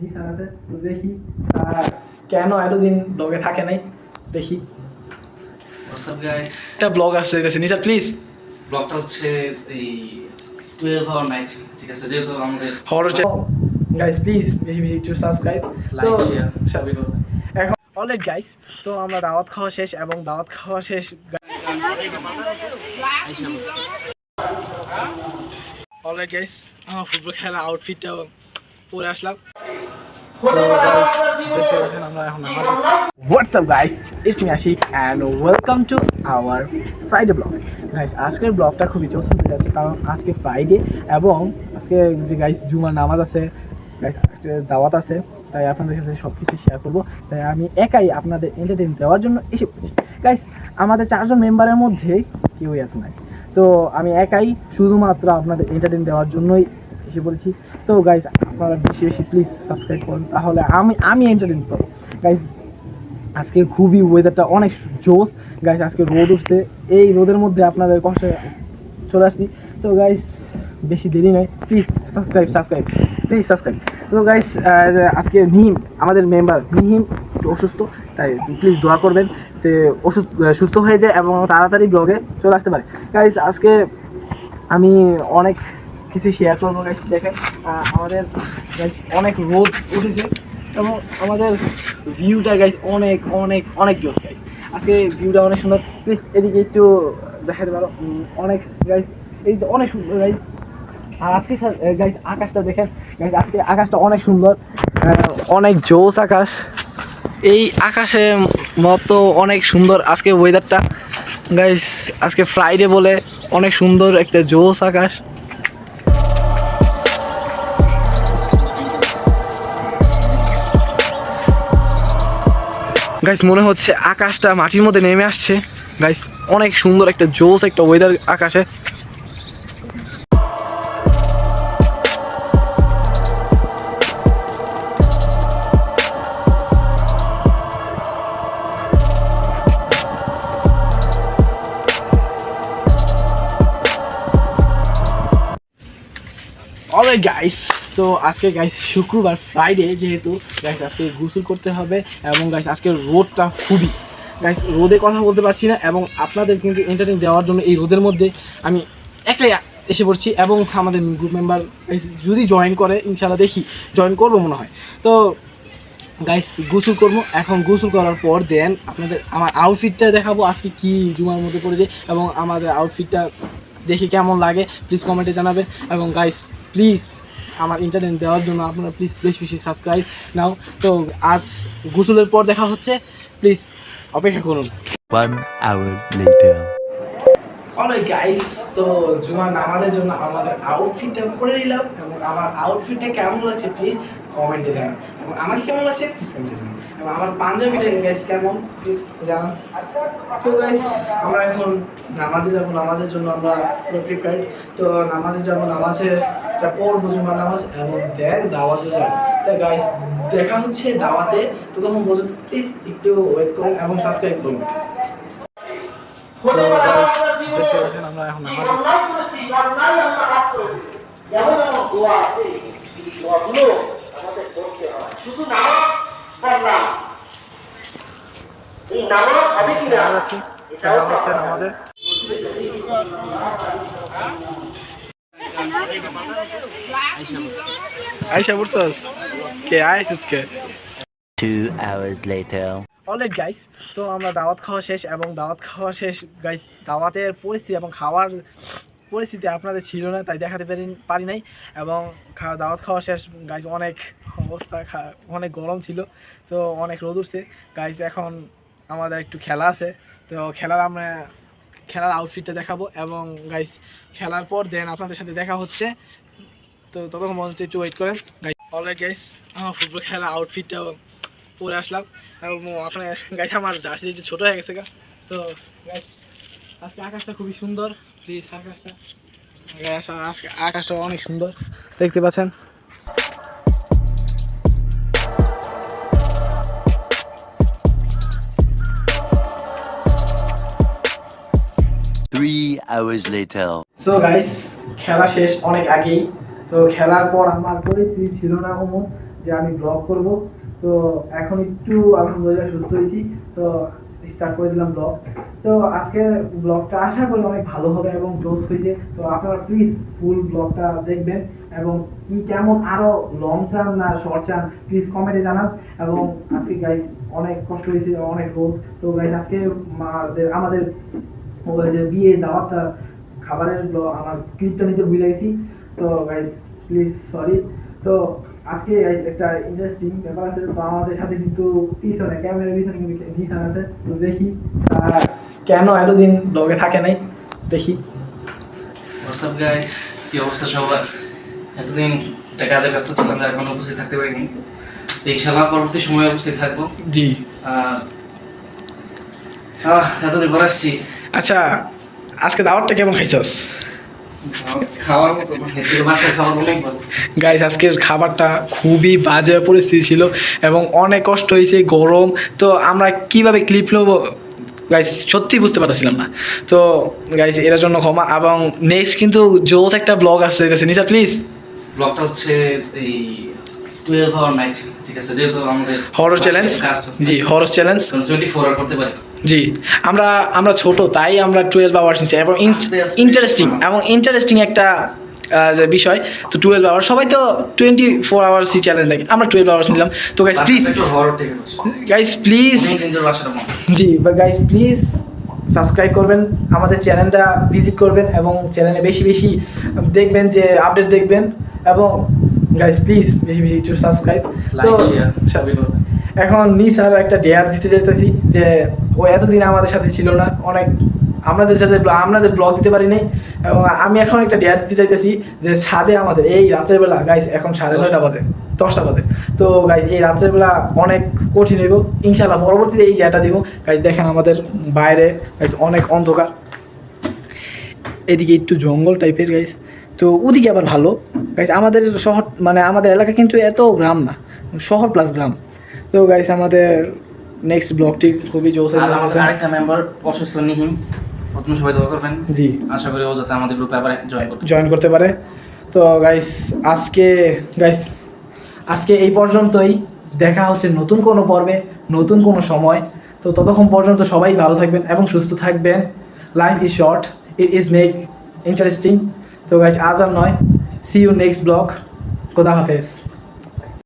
নিশান আছে তো দেখি। আহ, কেন এতদিন ব্লগে থাকে নাই? দেখি। একটা ব্লগ আসতে গেছে নিশান প্লিজ ব্লগটা হচ্ছে এই টুয়েলভ আওয়ার নাইট ঠিক আছে? যেহেতু আমাদের হরর গাইস প্লিজ বেশি বেশি একটু সাবস্ক্রাইব লাইক শেয়ার সবই করবেন। এখন অলরেড গাইস তো আমরা দাওয়াত খাওয়া শেষ এবং দাওয়াত খাওয়া শেষ। অলরেড গাইস আমার ফুটবল খেলা আউটফিটটা পরে আসলাম। What's up guys? It's me Ashik and welcome to our Friday vlog. Guys, আজকের ব্লগটা খুবই জোস হতে যাচ্ছে কারণ আজকে ফ্রাইডে এবং আজকে যে গাইস জুমার নামাজ আছে দাওয়াত আছে তাই আপনাদের কাছে সব কিছু শেয়ার করব তাই আমি একাই আপনাদের এন্টারটেন দেওয়ার জন্য এসে পড়েছি গাইস আমাদের চারজন মেম্বারের মধ্যে কেউই আছে নাই তো আমি একাই শুধুমাত্র আপনাদের এন্টারটেন দেওয়ার জন্যই এসে পড়েছি তো গাইজ আপনারা বেশি বেশি প্লিজ সাবস্ক্রাইব করুন, তাহলে আমি আমি এন্টারটেন পাবো গাইজ আজকে খুবই ওয়েদারটা অনেক জোস গাইজ আজকে রোদ উঠছে। এই রোদের মধ্যে আপনাদের কষ্টে চলে আসছি। তো গাইজ বেশি দেরি নয়। Please subscribe subscribe please subscribe তো গাইজ আজকে মিহিম, আমাদের মেম্বার একটু অসুস্থ, তাই প্লিজ দোয়া করবেন যে অসুস্থ সুস্থ হয়ে যায় এবং তাড়াতাড়ি ব্লগে চলে আসতে পারে। গাইজ আজকে আমি অনেক কিছু শেয়ার করব গাইস দেখেন আমাদের গাইস অনেক রোদ উঠেছে এবং আমাদের ভিউটা গাইস অনেক অনেক অনেক জোস গাইস আজকে ভিউটা অনেক সুন্দর। প্লিজ এদিকে একটু দেখাতে পারো অনেক গাইস এই অনেক সুন্দর গাইস আর আজকে গাইস আকাশটা দেখেন গাইস আজকে আকাশটা অনেক সুন্দর অনেক জোস আকাশ। এই আকাশে মতো অনেক সুন্দর আজকে ওয়েদারটা গাইস আজকে ফ্রাইডে বলে অনেক সুন্দর একটা জোস আকাশ। গাইস মনে হচ্ছে আকাশটা মাটির মধ্যে নেমে আসছে। গাইস অনেক সুন্দর একটা জোস একটা ওয়েদার আকাশে। অলরাইট গাইস তো আজকে গাইস শুক্রবার ফ্রাইডে যেহেতু গাইস আজকে গোসল করতে হবে এবং গাইস আজকে রোদটা খুবই। গাইস রোদে কথা বলতে পারছি না এবং আপনাদের কিন্তু এন্টারটেন দেওয়ার জন্য এই রোদের মধ্যে আমি একাই এসে পড়ছি এবং আমাদের গ্রুপ মেম্বার যদি জয়েন করে ইনশাল্লাহ দেখি জয়েন করব মনে হয়। তো গাইস গোসল করব। এখন গোসল করার পর দেন আপনাদের আমার আউটফিটটা দেখাবো আজকে কি জুমার মধ্যে পড়েছে এবং আমাদের আউটফিটটা দেখে কেমন লাগে প্লিজ কমেন্টে জানাবেন। এবং গাইস প্লিজ আমার ইন্টারনেট দেওয়ার জন্য আপনারা প্লিজ বেশি বেশি সাবস্ক্রাইব নাও। তো আজ গোসলের পর দেখা হচ্ছে। প্লিজ অপেক্ষা করুন। অলরাইট গাইস তো জুমার নামাজের জন্য আমাদের আউটফিটটা পরে নিলাম এবং আমার আউটফিটটা কেমন লাগছে প্লিজ কমেন্টে জানান। এবং আমাকে কেমন লাগছে? প্লিজ কমেন্টে জানান। এবং আমার পাঞ্জাবিটা গাইস কেমন? প্লিজ জানান। তো গাইস আমরা এখন নামাজে যাব। নামাজের জন্য আমরা পুরো প্রিপেয়ার্ড তো নামাজে যাব। নামাজে যা পড়ব, জুমার নামাজ এবং দেন দাওয়াতে যাব। তো গাইস দেখা হচ্ছে দাওয়াতে। তো তখন পর্যন্ত প্লিজ একটু ওয়েট করুন এবং সাবস্ক্রাইব করুন। নামাজ হচ্ছে কে আইসিস কে. অলরেড গাইস তো আমরা দাওয়াত খাওয়া শেষ এবং দাওয়াত খাওয়া শেষ। গাইস দাওয়াতের পরিস্থিতি এবং খাওয়ার পরিস্থিতি আপনাদের ছিল না, তাই দেখাতে পারি পারি নাই। এবং খাওয়া দাওয়াত খাওয়া শেষ। গাইস অনেক অবস্থা অনেক গরম ছিল, তো অনেক রোদ উঠছে। গাইস এখন আমাদের একটু খেলা আছে, তো খেলার আমরা খেলার আউটফিটটা দেখাবো। এবং গাইস খেলার পর দেন আপনাদের সাথে দেখা হচ্ছে। তো ততক্ষণ পর্যন্ত একটু ওয়েট করেন। গাইস অলরেড গাইস আমার ফুটবল খেলা আউটফিটটা পরে আসলাম। এবং আপনার গাইস আমার জার্সি একটু ছোটো হয়ে গেছে গা। তো গাইস আজকে আকাশটা খুবই সুন্দর প্লিজ আকাশটা। আজকে আকাশটা অনেক সুন্দর দেখতে পাচ্ছেন? Three hours later. So guys খেলা শেষ অনেক আগেই। তো খেলার পর আমার পরিস্থিতি ছিল না কোনো যে আমি ব্লগ করব। তো এখন একটু আলহামদুলিল্লাহ সুস্থ হয়েছি তো স্টার্ট করে দিলাম ব্লগ তো আজকে ব্লগটা আশা করি অনেক ভালো হবে এবং জোস হয়েছে। তো আপনারা প্লিজ ফুল ব্লগটা দেখবেন এবং কি কেমন আরও লং চান না শর্ট চান প্লিজ কমেন্টে জানান। এবং আজকে গাইজ অনেক কষ্ট হয়েছে, অনেক রোদ তো গাইজ আজকে আমাদের যে বিয়ে দাওয়াতটা খাবারের আমার ক্লিপটা নিতে ভুলে গেছি। তো গাইজ প্লিজ সরি তো আজকে একটা ইন্টারেস্টিং ব্যাপার আছে তো আমাদের সাথে কিন্তু পিছনে ক্যামেরার পিছনে কিন্তু নিশান আছে তো দেখি কেন এতদিন ব্লগে থাকে নাই দেখি। হোয়াটসঅ্যাপ গাইস কি অবস্থা সবার? এতদিন একটা কাজে ব্যস্ত ছিলাম যার কোনো উপস্থিত থাকতে পারিনি। ইনশাল্লাহ পরবর্তী সময়ে উপস্থিত থাকব। জি। এতদিন পর আসছি। আচ্ছা আজকে দাওয়াতটা কেমন খাইছস? গাইস আজকের খাবারটা খুবই বাজে পরিস্থিতি ছিল এবং অনেক কষ্ট হয়েছে, গরম। তো আমরা কীভাবে ক্লিপ নেব? গাইস সত্যি বুঝতে পারছিলাম না। তো গাইস এর জন্য ক্ষমা। এবং নেক্সট কিন্তু জোস একটা ব্লগ আসতে গেছে নিশা প্লিজ ব্লগটা হচ্ছে এই টুয়েলভ আওয়ার নাইট ঠিক আছে যেহেতু আমাদের হরর চ্যালেঞ্জ জি horror challenge twenty four hour করতে পারি। জি আমরা আমরা ছোট তাই আমরা টুয়েলভ আওয়ার্স নিচ্ছি এবং ইন্টারেস্টিং এবং ইন্টারেস্টিং একটা যে বিষয় তো টুয়েলভ আওয়ার সবাই তো টোয়েন্টি ফোর আওয়ার্সই চ্যালেঞ্জ দেখে। আমরা টুয়েলভ আওয়ার্স নিলাম। তো গাইস প্লিজ গাইস প্লিজ জি গাইস প্লিজ সাবস্ক্রাইব করবেন আমাদের চ্যানেলটা ভিজিট করবেন এবং চ্যানেলে বেশি বেশি দেখবেন যে আপডেট দেখবেন এবং গাইস প্লিজ বেশি বেশি একটু সাবস্ক্রাইব করবেন। এখন নিসার একটা ডেয়ার দিতে চাইতেছি যে ও এতদিন আমাদের সাথে ছিল না। অনেক আমাদের সাথে আপনাদের ব্লগ দিতে পারি নাই এবং আমি এখন একটা ডেয়ার দিতে চাইতেছি যে ছাদে আমাদের এই রাতের বেলা গাইস এখন সাড়ে নয়টা বাজে দশটা বাজে। তো গাইস এই রাতের বেলা অনেক কঠিন হইব। ইনশাল্লাহ পরবর্তীতে এই ডেয়ারটা দিব। গাইস দেখেন আমাদের বাইরে গাইস অনেক অন্ধকার। এদিকে একটু জঙ্গল টাইপের গাইস তো ওদিকে আবার ভালো। গাইস আমাদের শহর মানে আমাদের এলাকা কিন্তু এত গ্রাম না শহর প্লাস গ্রাম। তো গাইস আমাদের নেক্সট ব্লগটি খুবই জোস আরেকটা মেম্বার অসুস্থ নিহিম প্রথম সবাই দোয়া করবেন। জি। আশা করি ও যাতে আমাদের গ্রুপে আবার জয়েন করতে জয়েন করতে পারে। তো গাইস আজকে গাইস আজকে এই পর্যন্তই। দেখা হচ্ছে নতুন কোনো পর্বে নতুন কোনো সময়। তো ততক্ষণ পর্যন্ত সবাই ভালো থাকবেন এবং সুস্থ থাকবেন। Life is short it is make interesting তো গাইস আজ আর নয়। সি ইউ নেক্সট ব্লগ খোদা হাফেজ।